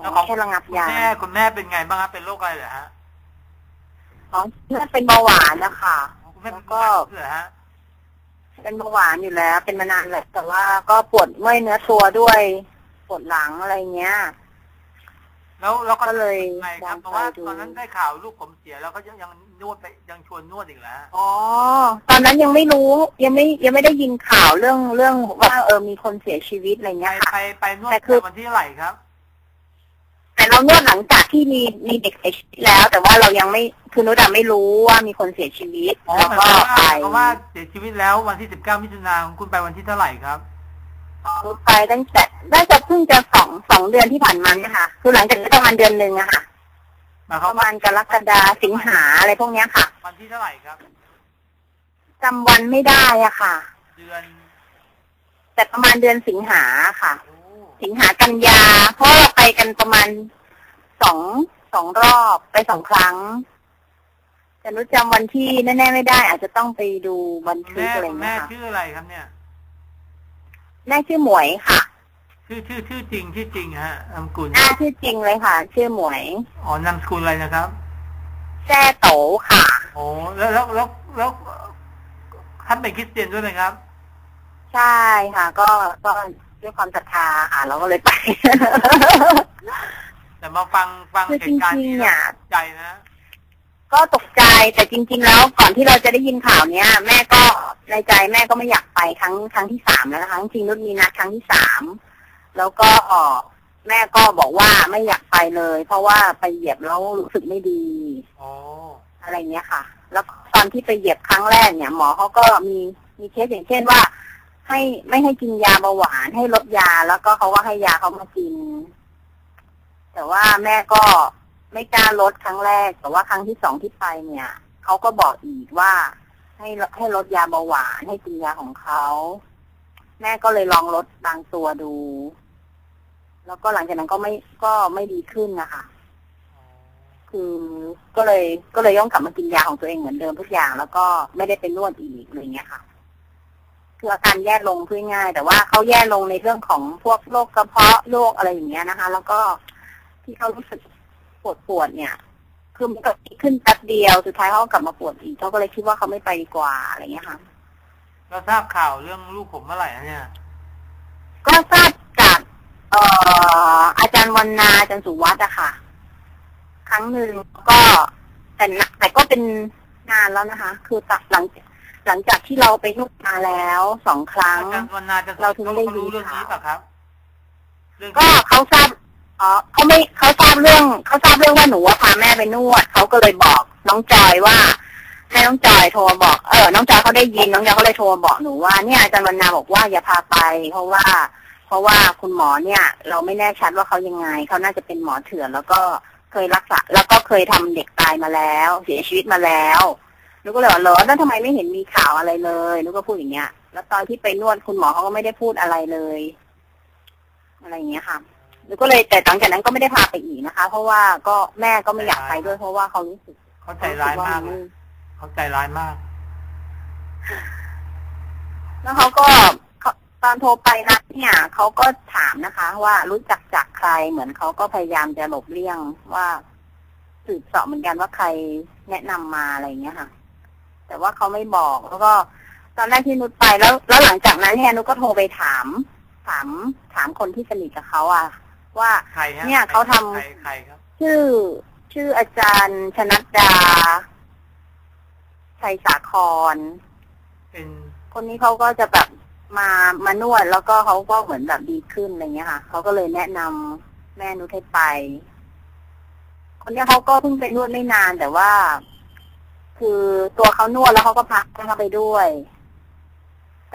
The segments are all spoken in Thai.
แล้วอ๋ขอองแค่ระงับคุณยา แม่คุณแม่เป็นไงบ้างครับเป็นโรคอะไรเหรอฮะอ๋อแม่เป็นเบาหวานนะคะคุณแม่เป็นแล้วก็เหรอฮะเป็นเบาหวานอยู่แล้ว เป็นมานานแหละแต่ว่าก็ปวดเมื่อยเนื้อตัวด้วยปวดหลังอะไรเงี้ย แล้วแล้วก็ก็เลยไงคลรัอบงเพราะไปว่าดู ตอนนั้นได้ข่าวลูกผมเสียแล้วก็ยังยังนวดไปยังชวนนวดอีกแล้วอ๋อ ตอนนั้นยังไม่รู้ ยังไม่ยังไม่ได้ยินข่าวเรื่องเรื่องว่าเออมีคนเสียชีวิตอะไรไปเงี้ยค่ะ ไปไปนวดแต่คือ วันที่เท่าไหร่ครับ แต่เรานวดหลังจากที่มีมีเด็กเสียชีวิตแล้ว แต่ว่าเรายังไม่คือนุชอะไม่รู้ว่ามีคนเสียชีวิตอ๋อแล้วหมายก็ความว่าไปเพราะว่าเสียชีวิตแล้ววันที่ 19 มิถุนายนคุณไปวันที่เท่าไหร่ครับ ไปตั้งแต่ได้จะเพิ่งจะสองสองเดือนที่ผ่านมาเนี่ยค่ะคือหลังจากนี้ประมาณเดือนหนึ่งอะค่ะ หมายคปวามระว่ามาณกรกฎาสิงหาอะไรพวกเนี้ยค่ะวันที่เท่าไหร่ครับ จำวันไม่ได้อะค่ะ เดือนแต่ประมาณเดือนสิงหาค่ะ โอ้ สิงหากันยา เพราะเราไปกันประมาณสองสองรอบไปสองครั้งแต่นุชจำวันที่แน่ๆไม่ได้ อาจจะต้องไปดูบันคุณทึกแม่อะไรคุณเงี้แม่ยค่ะชื่ออะไรครับเนี่ย แม่ชื่อหมวยค่ะ ชื่อชื่อชื่อจริงชื่อจริงฮะนามสกุลหน้าชื่อจริงเลยค่ะ ชื่อหมวยอ๋อนามสกุลอะไรนะครับแจ้โตค่ะโอ้แล้วแล้วแล้วแล้วท่านเป็นคริสเตียนด้วยไหมครับ ใช่ค่ะ ก็ก็ ด้วยความศรัทธาค่ะเราก็เลยไป แต่มาฟังฟังคือเหจริตุการณ์งนี้ๆเนี่ยแล้วใจนะก็ตกใจแต่จริง ๆ แล้วก่อนที่เราจะได้ยินข่าวเนี้ย แม่ก็ในใจแม่ก็ไม่อยากไปครั้งครั้งที่สามแล้วนะคะจริงๆนุชมีนัดครั้งที่สามแล้วก็แม่ก็บอกว่าไม่อยากไปเลย เพราะว่าไปเหยียบแล้วรู้สึกไม่ดีอ๋ออะไรเงี้ยค่ะ แล้วตอนที่ไปเหยียบครั้งแรกเนี่ย หมอเขาก็มีมีเคสอย่างเช่นว่า ให้ไม่ให้กินยาเบาหวานให้ลดยาแล้วก็เขาว่าให้ยาเขามากิน แต่ว่าแม่ก็ไม่กล้าลดครั้งแรก แต่ว่าครั้งที่สองที่ไปเนี่ยเขาก็บอกอีกว่า ให้ให้ลดยาเบาหวานให้กินยาของเขาแม่ก็เลยลองลดบางตัวดู แล้วก็หลังจากนั้นก็ไม่ก็ไม่ดีขึ้นนะคะคือก็เลยก็เลยต้องกลับมากินยาของตัวเองเหมือนเดิมทุกอย่าง แล้วก็ไม่ได้ไปนวดอีกอะไรเงี้ยค่ะ คืออาการแย่ลงพูดง่ายๆแต่ว่าเขาแย่ลงในเรื่องของพวกโรคกระเพาะโรคอะไรอย่างเงี้ยนะคะ แล้วก็ที่เขารู้สึกปวดปวดๆเนี่ย คือมันก็ดีขึ้นแป๊บเดียวสุดท้ายเขาก็กลับมาปวดอีกเขาก็เลยคิดว่าเขาไม่ไปดีกว่าอะไรเงี้ยค่ะแล้วทราบข่าวเรื่องลูกผมเมื่อไหร่นะเนี่ย ก็ทราบจากเอ่ออาจารย์วันนาอาจารย์สุวัฒน์อะค่ะ ครั้งหนึ่งก็แต่นะแต่ก็เป็นนานแล้วนะคะ คือตัดหลัง หลังจากที่เราไปนวดมาแล้วสองครั้ง อาจารย์วันนาจะเราถึงได้ยินเขารู้เรื่องนี้ข่าวป่ะครับเรื่องก็เขาทราบอ๋อเขาไม่เขาทราบเรื่องเขาทราบเรื่องว่าหนูว่าพาแม่ไปนวดเขาก็เลยบอกน้องจอยว่าให้น้องจอยโทรมาบอกเออน้องจอยเขาได้ยินน้องจอยเขาเลยโทรมาบอกหนูว่าเนี่ยอาจารย์วันนาบอกว่าอย่าพาไป เพราะว่า เพราะว่าคุณหมอเนี่ย เราไม่แน่ชัดว่าเขายังไงเขาน่าจะเป็นหมอเถื่อนแล้วก็เคยรักษาแล้วก็เคยทำเด็กตายมาแล้ว เสียชีวิตมาแล้ว หนูก็เลยว่าเหรอแล้วทำไมไม่เห็นมีข่าวอะไรเลยหนูก็พูดอย่างเงี้ย แล้วตอนที่ไปนวดคุณหมอเขาก็ไม่ได้พูดอะไรเลย อะไรอย่างเงี้ยค่ะหนูก็เลยแต่หลังจากนั้นก็ไม่ได้พาไปอีกนะคะ เพราะว่าก็แม่ก็ไม่อยากไปด้วย เพราะว่าเขารู้สึกเขาใจร้ายมากเขเลรู้ยสึว่นเขาใจร้ายมาก แล้วเขาก็เขาตอนโทรไปนัดเนี่ยเขาก็ถามนะคะ ว่ารู้จักจากใครเหมือนเขาก็พยายามจะหลบเลี่ยงว่าสืบเสอบเหมือนกันว่าใครแนะนำมาอะไรอย่างเงี้ยค่ะ แต่ว่าเขาไม่บอก แล้วก็ ตอนแรกที่นุชไปแล้ว แล้วหลังจากนั้นเนี่ยนุชก็โทรไปถาม ถามถามคนที่สนิทกับเขาอะว่าใครฮะเนี่ยเขาทำใครใครครับ ชื่อชื่ออาจารย์ชนัดดาชัยสาคร เป็นคนนี้เขาก็จะแบบมามานวดแล้วก็เขาก็เหมือนแบบดีขึ้นอะไรเงี้ยค่ะเขาก็เลยแนะนำแม่นุชให้ไป คนเนี้ยเขาก็เพิ่งไปนวดไม่นาน แต่ว่า คือตัวเขานวดแล้วเขาก็พักเข้าไปด้วย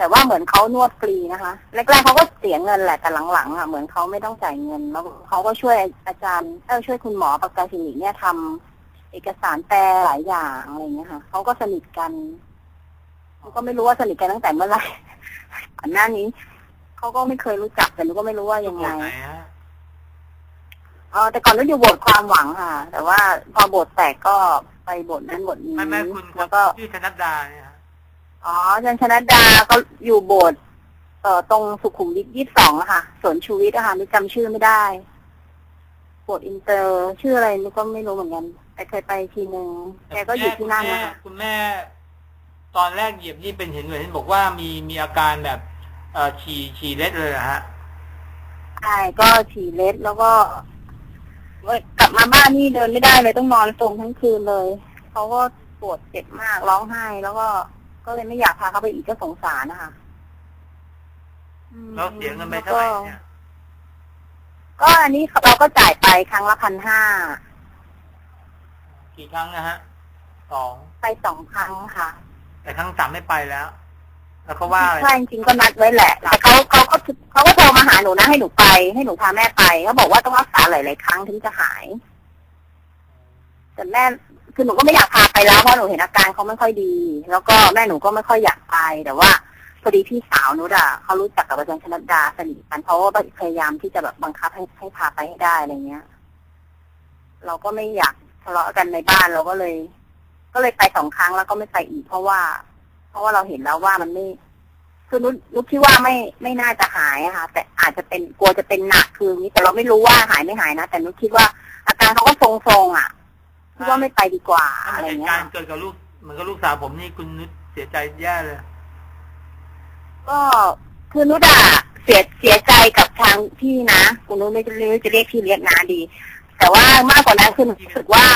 แต่ว่าเหมือนเขานวดฟรีนะคะแรกๆเขาก็เสียเงินแหละแต่หลังๆอะเหมือนเขาไม่ต้องจ่ายเงินแล้วเขาก็ช่วยอาจารย์เออช่วยคุณหมอปากกาคลินิกเนี่ยทำเอกสารแปลหลายอย่างอะไรเงี้ยค่ะเขาก็สนิทกันเขาก็ไม่รู้ว่าสนิทกันตั้งแต่เมื่อไหร่ก่อนหน้านี้เขาก็ไม่เคยรู้จักแต่หนูก็ไม่รู้ว่ายังบไงทไหนฮะเออแต่ก่อนนู้นอยู่โบสถ์ความหวังค่ะ แต่ว่าพอโบสถ์แตกก็ ไปโบสถ์นั้นโบสถ์นี้ไม่ไม่คุณแล้วก็ชื่อชนัดดาเนี่ยฮะอ๋ออาจารย์ชนัดดาก็อยู่โบสถ์เอ่อตรงสุขุมวิทยี่สิบสองอะค่ะสวนชูวิทย์อะค่ะไม่จำชื่อไม่ได้โบสถ์อินเตอร์ชื่ออะไรนุกก็ไม่รู้เหมือนกันแต่เคยไปทีนึงแกก็อยู่ที่นั่นคุณนะแม่คะคุณแม่ ตอนแรกเหยียบนี่เป็นเห็นเหมือนบอกว่ามีมีอาการแบบ เอ่อฉี่ฉี่เล็ดเลยนะฮะใช่ก็ฉี่เล็ดแล้วก็เว้ยกลั บมาบ้านนี่เดินไม่ได้เลยต้องนอนตรงทั้งคืนเลยเขาก็ปวดเจ็บมากร้องไห้ แล้วก็ก็เลยไม่อยากพาเขาไปอีกก็สงสารนะคะอืมแล้วเสียเงินไปเท่าไหร่เนี่ยก็อันนี้เราก็จ่ายไปครั้งละพันห้ากี่ครั้งนะฮะสองไปสองครั้งค่ะ แต่ครั้งสามไม่ไปแล้ว แล้วเขาว่าอะไรใช่จริงๆก็นัดไว้แหละแต่เขาเขาก็ เขาก็โทรมาหาหนูนะให้หนูไป ให้หนูพาแม่ไปเขาบอกว่าต้องรักษาหลายๆครั้งถึงจะหาย แต่แม่คือหนูก็ไม่อยากพาไปแล้วเพราะหนูเห็นอาการเขาไม่ค่อยดี แล้วก็แม่หนูก็ไม่ค่อยอยากไป แต่ว่าพอดีพี่สาวหนูด่ะเขารู้จักกับอาจารย์ชนดดาสนิทกันเขาก็พยายามที่จะแบบบังคับให้ให้พาไปให้ได้อะไรเงี้ย เราก็ไม่อยากทะเลาะกันในบ้านเราก็เลย ก็เลยไปสองครั้งแล้วก็ไม่ไปอีกเพราะว่า เพราะว่าเราเห็นแล้วว่ามันไม่ คือนุชนุชคิดว่าไม่ไม่น่าจะหายอะค่ะ แต่อาจจะเป็นกลัวจะเป็นหนักคืออย่างนี้แต่เราไม่รู้ว่าหายไม่หายนะ แต่นุชคิดว่าอาการเขาก็ทรงๆอะคิดว่าไม่ไปดีกว่าถ้าอะไรเหตุเงี้กายรณ์เกิดกับลูกเหมือนกับลูกสาวผมนี่คุณนุชเสียใจแย่เลย ก็คือนุชอะเสียเสียใจกับทางพี่นะคุณนุชไม่รู้จะเรียกพี่เรียกนาดี แต่ว่ามากกว่านั้นคือหนูรู้สึกว่า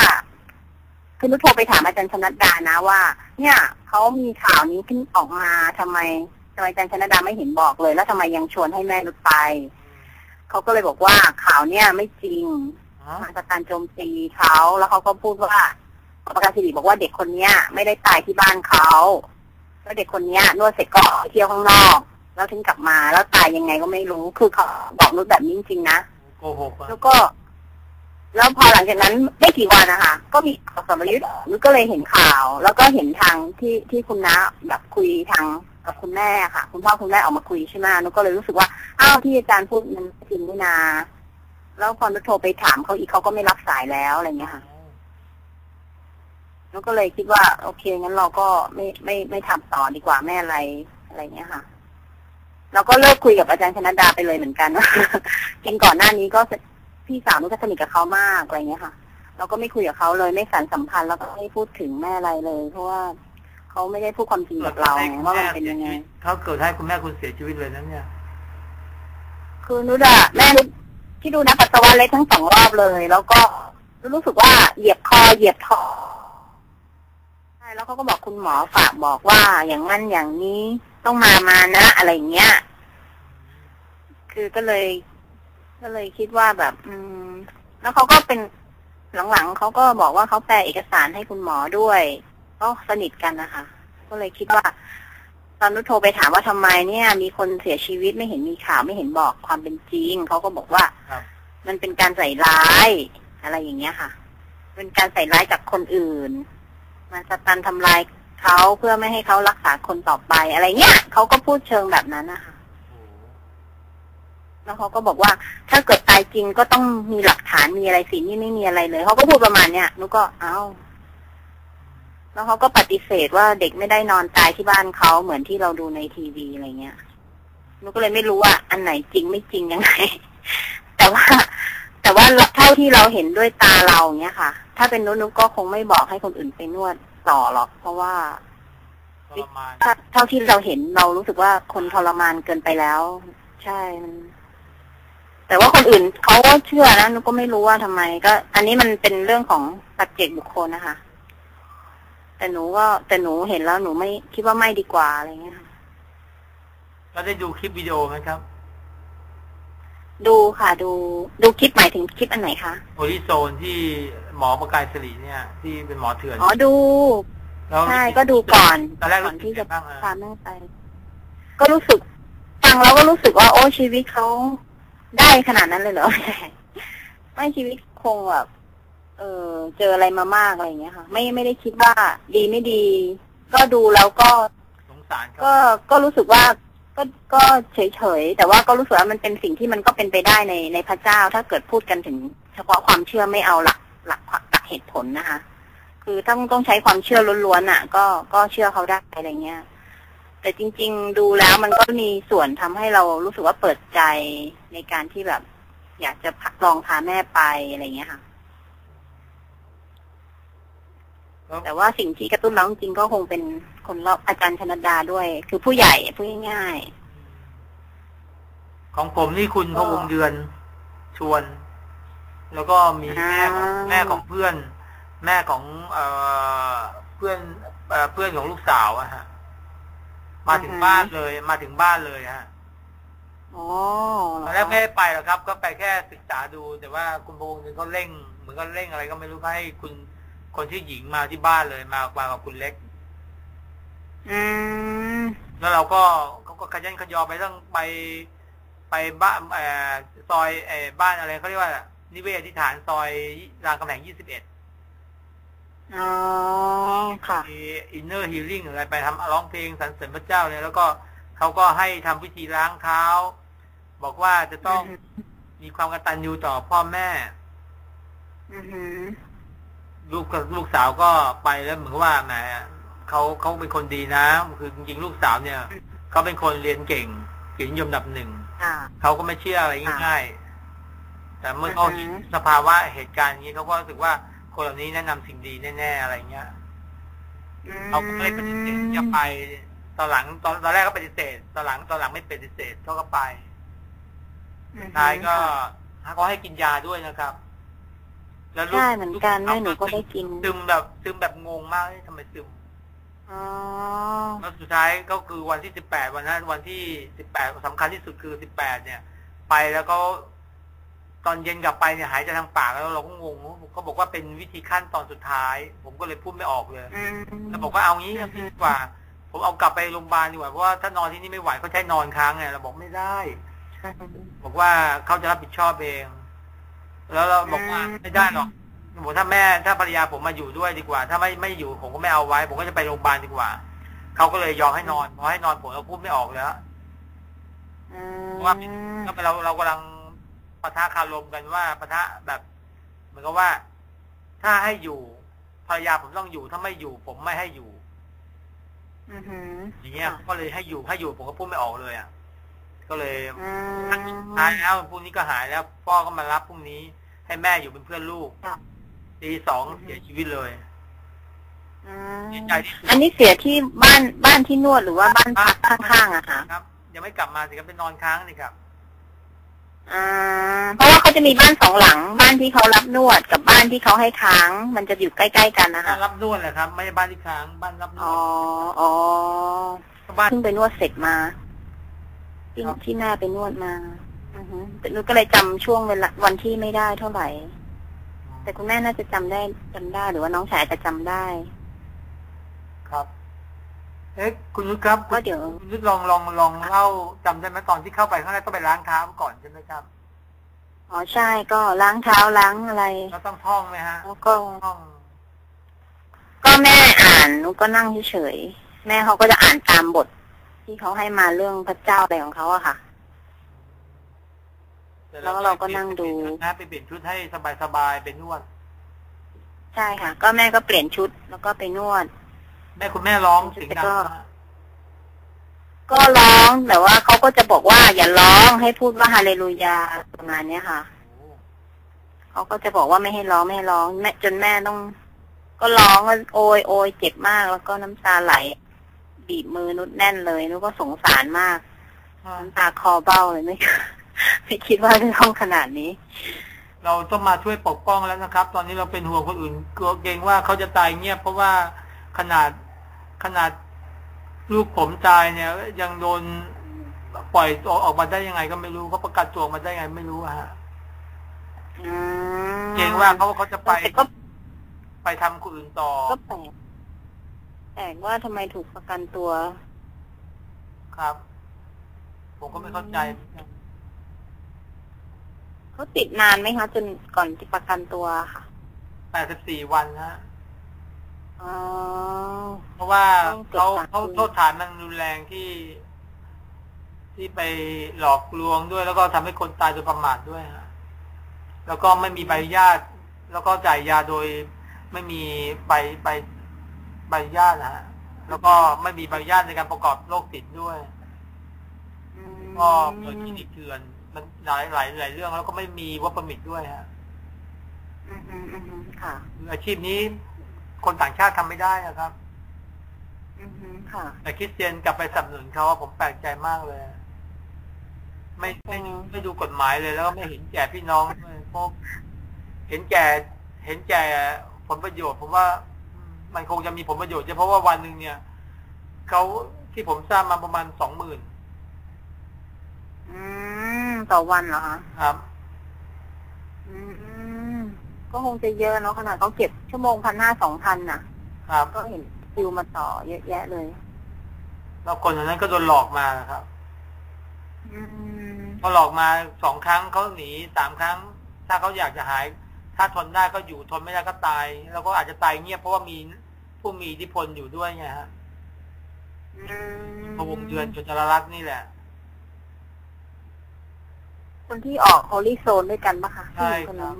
คือนุชโทรไปถามอาจารย์ชนัดดานะว่า เนี่ยเขามีข่าวนี้ขึ้นออกมาทำไม ทำไมอาจารย์ชนัดดาไม่เห็นบอกเลย แล้วทำไมยังชวนให้แม่นุชไปเขาก็เลยบอกว่าข่าวเนี่ยไม่จริงอ๋อมาจากการโจมตีเขาแล้วเขาก็พูดว่าประการสิริบอกว่าเด็กคนเนี้ย ไม่ได้ตายที่บ้านเขาแล้วเด็กคนเนี้ยนวดเสร็จก็ออกไปเที่ยวข้างนอก แล้วถึงกลับมาแล้วตายยังไงก็ไม่รู้คือเขาบอกนุชแบบนี้จริงๆนะโกหกอะแล้วก็ แล้วพอหลังจากนั้นไม่กี่วันนะคะก็มีข่าวสมยุทธ์นุชก็เลยเห็นข่าว แล้วก็เห็นทางที่ที่คุณน้าแบบคุยทาง กับคุณแม่ค่ะ คุณพ่อคุณแม่ออกมาคุยใช่ไหมนุก็เลยรู้สึกว่าอ้าวที่อาจารย์พูดมันจริงนี่นา แล้วพอนุโทรไปถามเขาอีกเขาก็ไม่รับสายแล้วอะไรเงี้ยค่ะนุก็เลยคิดว่า โอเคงั้นเราก็ไม่ไม่ไม่ทำต่อดีกว่าแม่อะไรอะไรเงี้ยค่ะเราก็เลิกคุยกับอาจารย์ชนดาไปเลยเหมือนกันจริงก่อนหน้านี้ก็พี่สาวนุก็สนิทกับเขามากอะไรเงี้ยค่ะ เราก็ไม่คุยกับเขาเลยไม่สานสัมพันธ์แล้วก็ไม่พูดถึงแม่อะไรเลย เพราะว่า เขาไม่ได้พูดความจริงกับเราไงว่ามันเป็นยังไงเขาเกิดให้คุณแม่คุณเสียชีวิตเลยนั้นเนี่ย คือนุชอะแม่นุชที่ดูนะปัสสาวะเล็กทั้งสองรอบเลย แล้วก็รู้สึกว่าเหยียบคอเหยียบท้องใช่แล้วเขาก็บอกคุณหมอฝากบอกว่าอย่างนั้นอย่างนี้ต้องมามานะอะไรอย่างเงี้ย คือก็เลย ก็เลยคิดว่าแบบ อืม แล้วเขาก็เป็นหลังๆเขาก็บอกว่าเขาแปลเอกสารให้คุณหมอด้วย ก็สนิทกันนะคะ ก็เลยคิดว่า ตอนนุชโทรไปถามว่าทำไมเนี่ย มีคนเสียชีวิตไม่เห็นมีข่าวไม่เห็นบอกความเป็นจริงเขาก็บอกว่าครับมันเป็นการใส่ร้าย อะไรอย่างเงี้ยค่ะ เป็นการใส่ร้ายจากคนอื่น มาสตันทำลายเขาเพื่อไม่ให้เขารักษาคนต่อไปอะไรเงี้ยเขาก็พูดเชิงแบบนั้นนะคะโอ้โหแล้วเขาก็บอกว่า ถ้าเกิดตายจริงก็ต้องมีหลักฐานมีอะไรสินี่ไม่มีอะไรเลยเขาก็พูดประมาณเนี้ยหนุก็เอ้า แล้วเขาก็ปฏิเสธว่าเด็กไม่ได้นอนตายที่บ้านเขาเหมือนที่เราดูในทีวีอะไรเงี้ยหนุก็เลยไม่รู้ว่า อันไหนจริงไม่จริงยังไง แต่ว่า แต่ว่าเท่าที่เราเห็นด้วยตาเราเนี้ยค่ะ ถ้าเป็นนุชนุชก็คงไม่บอกให้คนอื่นไปนวดต่อหรอก เพราะว่าทรมานถ้าเท่าที่เราเห็นเรารู้สึกว่าคนทรมานเกินไปแล้ว ใช่มันแต่ว่าคนอื่นเขาก็เชื่อนะนุก็ไม่รู้ว่าทำไม ก็ อันนี้มันเป็นเรื่องของปัจเจกบุคคลนะคะ แต่หนูก็แต่หนูเห็นแล้วหนูไม่คิดว่าไม่ดีกว่าอะไรเงี้ยค่ะแล้วได้ดูคลิปวิดีโอไหมครับ ดูค่ะ ดูดูคลิปหมายถึงคลิปอันไหนคะโอริโซนที่หมอประกายสิริเนี่ย ที่เป็นหมอเถื่อนอ๋อดูแล้วใช่ก็ดูก่อนตอนแรกก่รู้อนสึกที่จะไงบ้างอะพาแม่ไป ก็รู้สึกฟังแล้วก็รู้สึกว่า โอ้ชีวิตเขาได้ขนาดนั้นเลยเหรอไม่ชีวิตคงแบบ เออเจออะไรมามากอะไรอย่างเงี้ยค่ะ ไม่ไม่ได้คิดว่าดีไม่ดี ก็ดูแล้วก็ สงสารครับก็ก็รู้สึกว่าก็ก็เฉยเฉยๆแต่ว่าก็รู้สึกว่ามันเป็นสิ่งที่มันก็เป็นไปได้ในในพระเจ้า ถ้าเกิดพูดกันถึง เฉพาะความเชื่อไม่เอาหลักหลักหลักเหตุผลนะคะ คือต้องต้องใช้ความเชื่อล้วนๆอะ ก็ก็เชื่อเขาได้อะไรเงี้ย แต่จริง ๆ ดูแล้วมันก็มีส่วนทำให้เรารู้สึกว่าเปิดใจในการที่แบบ อยากจะพาลองพาแม่ไปอะไรเงี้ยค่ะ แล้วแต่ว่าสิ่งที่กระตุ้นเราจริงๆก็คงเป็นคนรอบอาจารย์ชนดดาด้วย คือผู้ใหญ่พูดง่ายของผมนี่คุณพระวงศ์เดือนชวน แล้วก็มีแม่ของอ่าแม่ของเพื่อน แม่ของเอ่อเพื่อนเอ่อเพื่อนของลูกสาวอะฮะ มาถึงบ้านเลย มาถึงบ้านเลยฮะๆอ๋อตอนแรกไม่ได้ไปหรอกครับ ก็ไปแค่ศึกษาดู แต่ว่าคุณพระวงศ์เดือนก็เร่ง เหมือนก็เร่งอะไรก็ไม่รู้ก็ให้คุณ คนที่อหญิงมาที่บ้านเลยมามากับคุณเล็ก อืมแล้วเราก็เขาก็ขยันขยอไปต้องไปไปบ้านเอ่อซอยเอ่อบ้านอะไรเขาเรียกว่า นิเวศที่ฐานซอยรามคำแหงยี่สิบเอ็ดอ๋อค่ะมีอินเนอร์ฮีลิ่งอะไรไปทำร้องเพลงสรรเสริญพระเจ้าเนี่ยแล้วก็เขาก็ให้ทำพิธีล้างเท้า บอกว่าจะต้องมีความกตัญญูต่อพ่อแม่อือหือ ลูกกับลูกสาวก็ไปแล้วเหมือนกับว่าแหมเขาเขาเป็นคนดีนะ คือจริงๆลูกสาวเนี่ยเขาเป็นคนเรียนเก่งเกียรตินิยมอันดับหนึ่งค่ะเขาก็ไม่เชื่ออะไรง่ายๆแต่เมื่อเขาอือฮึเห็นสภาวะเหตุการณ์อย่างนี้เขาก็รู้สึกว่าคนเหล่านี้แนะนำสิ่งดีแน่ๆอะไรเงี้ยเขาก็ไม่ได้ปฏิเสธที่จะไปตอนหลังตอนตอนแรกก็ปฏิเสธตอนหลังตอนหลังไม่ปฏิเสธเขาก็ไปอือหือท้ายก็เขาให้กินยาด้วยนะครับ แล้วลูกใช่เหมือนกันลูแม่หนูก็ได้กิน ซึมแบบซึมแบบงงมากเอ๊ะทำไมซึมอ๋อแล้วสุดท้ายก็คือวันที่สิบแปดวันนั้นวันที่สิบแปดสำคัญที่สุดคือสิบแปดเนี่ย ไปแล้วก็ตอนเย็นกลับไปเนี่ยหายใจทางปากแล้วเราก็งงเขาบอกว่าเป็นวิธีขั้นตอนสุดท้าย ผมก็เลยพูดไม่ออกเลยอืมแล้วบอกว่าเอางี้นะพี่ดีกว่า ผมเอากลับไปโรงพยาบาลดีกว่าเพราะว่าถ้านอนที่นี่ไม่ไหวเขาใช้นอนค้างไงเราบอกไม่ได้ บอกว่าเขาจะรับผิดชอบเอง แล้วเราบอกว่าไม่ได้หรอกบอกถ้าแม่ถ้าภรรยาผมมาอยู่ด้วยดีกว่า ถ้าไม่ไม่อยู่ผมก็ไม่เอาไว้ ผมก็จะไปโรงพยาบาลดีกว่าเขาก็เลยยอมให้นอนพอให้นอนผมก็พูดไม่ออกแล้วอืมว่าก็เราเรากำลังปะทะคารมกันว่าปะทะแบบเหมือนกับว่า ถ้าให้อยู่ภรรยาผมต้องอยู่ถ้าไม่อยู่ ผมไม่ให้อยู่อือหืออย่างเงี้ยค่ะก็เลยให้อยู่ให้อยู่ผมก็พูดไม่ออกเลยอะ ก็เลยอืมหายแล้วพรุ่งนี้ก็หายแล้ว พ่อก็มารับพรุ่งนี้ ให้แม่อยู่เป็นเพื่อนลูกค่ะตีสองอือฮึเสียชีวิตเลยอืมดีใจที่สุดอันนี้เสียที่บ้านบ้านที่นวดหรือว่าบ้านพักข้างๆอะคะครับ ยังไม่กลับมาสิครับเป็นนอนค้างนี่ครับ อ่าเพราะว่าเขาจะมีบ้านสองหลัง บ้านที่เขารับนวดกับบ้านที่เขาให้ค้าง มันจะอยู่ใกล้ๆกันนะคะบ้านรับนวดแหละครับ ไม่ใช่บ้านที่ค้างบ้านรับนอ๋วอดอ๋อบ้านเพิ่งไปนวดเสร็จมา ที่ครับที่หน้าไปนวดมาอือฮึแต่หนูก็เลยจำช่วงเวลาวันที่ไม่ได้เท่าไหร่ แต่คุณแม่น่าจะจำได้จำได้หรือว่าน้องชายอาจจะจำได้ ครับ เอ๊ะคุณนุชครับก็เดี๋ยว คุณนุชลองลองลองเล่าจำได้ไหมตอนที่เข้าไปข้างในต้องไปล้างเท้าก่อนใช่ไหมครับ อ๋อใช่ก็ล้างเท้าล้างอะไร แล้วต้องท่องไหมฮะแล้วก็ ท่องก็แม่อ่านหนูก็นั่งเฉยๆแม่เขาก็จะอ่านตามบท ที่เขาให้มาเรื่องพระเจ้าอะไรของเขาอะค่ะ แล้วเราก็นั่งดูนะไปเปลี่ยนชุดให้สบายๆเป็นนวด ใช่ค่ะ ก็แม่ก็เปลี่ยนชุดแล้วก็ไปนวด แม่คุณแม่ร้องเสียงดังมากก็ร้องแต่ว่าเขาก็จะบอกว่า อย่าร้องให้พูดว่าฮาเลลูยาประมาณเนี้ยค่ะโอ้เขาก็จะบอกว่าไม่ให้ร้องไม่ให้ร้องแม่จนแม่ต้อง ก็ร้องว่าโอยโอยเจ็บมากแล้วก็น้ำตาไหล บีบมือนุดแน่นเลยนุกก็สงสารมากน้ำตาคอเบ้าเลยไม่ไม่คิดว่าจะต้องขนาดนี้ เราต้องมาช่วยปกป้องแล้วนะครับ ตอนนี้เราเป็นห่วงคนอื่นกลัวเกรงว่าเขาจะตายเงียบเพราะว่าขนาดขนาดลูกผมตายเนี่ย ยังโดนปล่อยตัวออกมาได้ยังไงก็ไม่รู้เขาประกาศตัวออกมาได้ยังไงไม่รู้อะฮะอืมเกรงว่าเขาเขาจะไปแต่ก็ไปทำคนอื่นต่อก็แปลก แปลกว่าทำไมถูกประกันตัว ครับ ผมก็ไม่เข้าใจเขาติดนานไหมคะ จนก่อนที่ประกันตัวค่ะแปดสิบสี่วันฮะ อ๋อ เพราะว่าต้องเขาเก็บเขาสารโทษฐานมันรุนแรงที่ ที่ไปหลอกลวงด้วย แล้วก็ทำให้คนตายโดยประมาทด้วยฮะ แล้วก็ไม่มีใบอนุญาต แล้วก็จ่ายยาโดยไม่มีใบใบ ใบอนุญาตนะฮะแล้วก็ไม่มีใบอนุญาตในการประกอบโรคติดด้วยอืมก็เปิดคลินิกเถื่อน มันหลายหลายหลายเรื่องแล้วก็ไม่มีวัปมิดด้วยฮะอืมอืมอืมค่ะอาชีพนี้ คนต่างชาติทำไม่ได้นะครับ อืมค่ะ แต่คริสเตียนกลับไปสนับสนุนเขาว่าผมแปลกใจมากเลย ไม่ไม่ดูไม่ดูกฎหมายเลยแล้วก็ไม่เห็นแก่พี่น้องด้วยพวกเห็นแก่เห็นแก่ผลประโยชน์ผมว่าอื มมันคงจะมีผลประโยชน์เฉพราะว่าวันหนึ่งเนี่ยเขาที่ผมทราบมาประมาณสองหมื่นอืมต่อวันเหรอคะครับ อืมก็คงจะเยอะเนาะขนาดเขาเก็บชั่วโมงพันห้าสองพันน่ะ ครับ ก็เห็นคิวมาต่อเยอะแยะเลย แล้วคนเหล่านั้นก็โดนหลอกมานะครับอืมพอหลอกมาสองครั้งเขาหนีสามครั้ง ถ้าเขาอยากจะหาย ถ้าทนได้ก็อยู่ทนไม่ได้ก็ตาย แล้วก็อาจจะตายเงียบเพราะว่ามี ผู้มีอิทธิพลอยู่ด้วยไงฮะอืมพระวงศ์เดือนจนจรลักษณ์นี่แหละ คนที่ออกโฮลี่โซนด้วยกันปะคะใช่ผู้หญิงคนนั้น